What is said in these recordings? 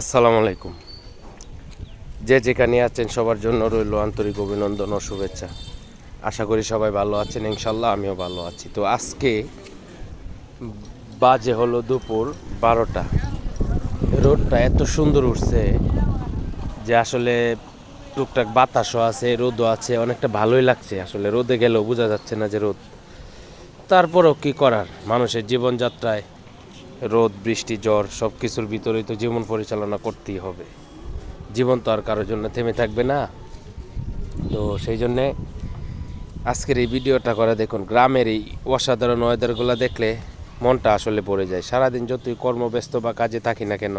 আসসালামু আলাইকুম। যে যেখানে আছেন সবার জন্য রইল আন্তরিক অভিনন্দন ও শুভেচ্ছা। আশা করি সবাই ভালো আছেন ইনশাল্লাহ আমিও ভালো আছি। তো আজকে বাজে হলো দুপুর বারোটা। রোদটা এত সুন্দর উঠছে যে আসলে টুকটাক বাতাসও আছে, রোদও আছে, অনেকটা ভালোই লাগছে। আসলে রোদে গেলেও বোঝা যাচ্ছে না যে রোদ। তারপরও কি করার? মানুষের জীবনযাত্রায় রোদ, বৃষ্টি, জ্বর সব কিছুর ভিতরেই তো জীবন পরিচালনা করতেই হবে। জীবন তো আর কারোর জন্য থেমে থাকবে না। তো সেই জন্যে আজকের এই ভিডিওটা করে দেখুন, গ্রামের এই অসাধারণ ওয়েদারগুলো দেখলে মনটা আসলে পড়ে যায়। সারাদিন যতই কর্মব্যস্ত বা কাজে থাকি না কেন,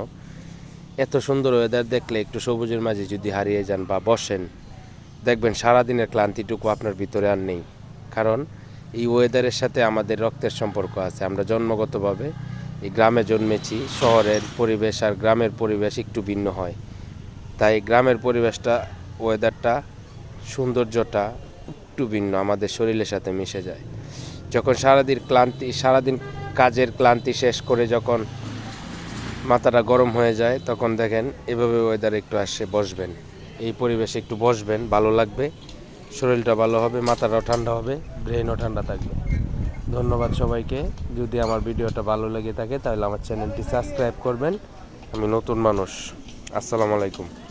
এত সুন্দর ওয়েদার দেখলে একটু সবুজের মাঝে যদি হারিয়ে যান বা বসেন, দেখবেন সারাদিনের ক্লান্তিটুকু আপনার ভিতরে আর নেই। কারণ এই ওয়েদারের সাথে আমাদের রক্তের সম্পর্ক আছে। আমরা জন্মগতভাবে এই গ্রামে জন্মেছি, শহরের পরিবেশ আর গ্রামের পরিবেশ একটু ভিন্ন হয়। তাই গ্রামের পরিবেশটা ওয়েদারটা সৌন্দর্যটা একটু ভিন্ন, আমাদের শরীরের সাথে মিশে যায়। যখন সারাদিন ক্লান্তি, সারাদিন কাজের ক্লান্তি শেষ করে যখন মাথাটা গরম হয়ে যায়, তখন দেখেন এভাবে ওয়েদার একটু আসে, বসবেন। এই পরিবেশে একটু বসবেন, ভালো লাগবে, শরীরটা ভালো হবে, মাথাটাও ঠান্ডা হবে ব্রেনও ঠান্ডা থাকবে। ধন্যবাদ সবাইকে। যদি আমার ভিডিওটা ভালো লেগে থাকে, তাহলে আমার চ্যানেলটি সাবস্ক্রাইব করবেন। আমি নতুন মানুষ। আসসালামু আলাইকুম।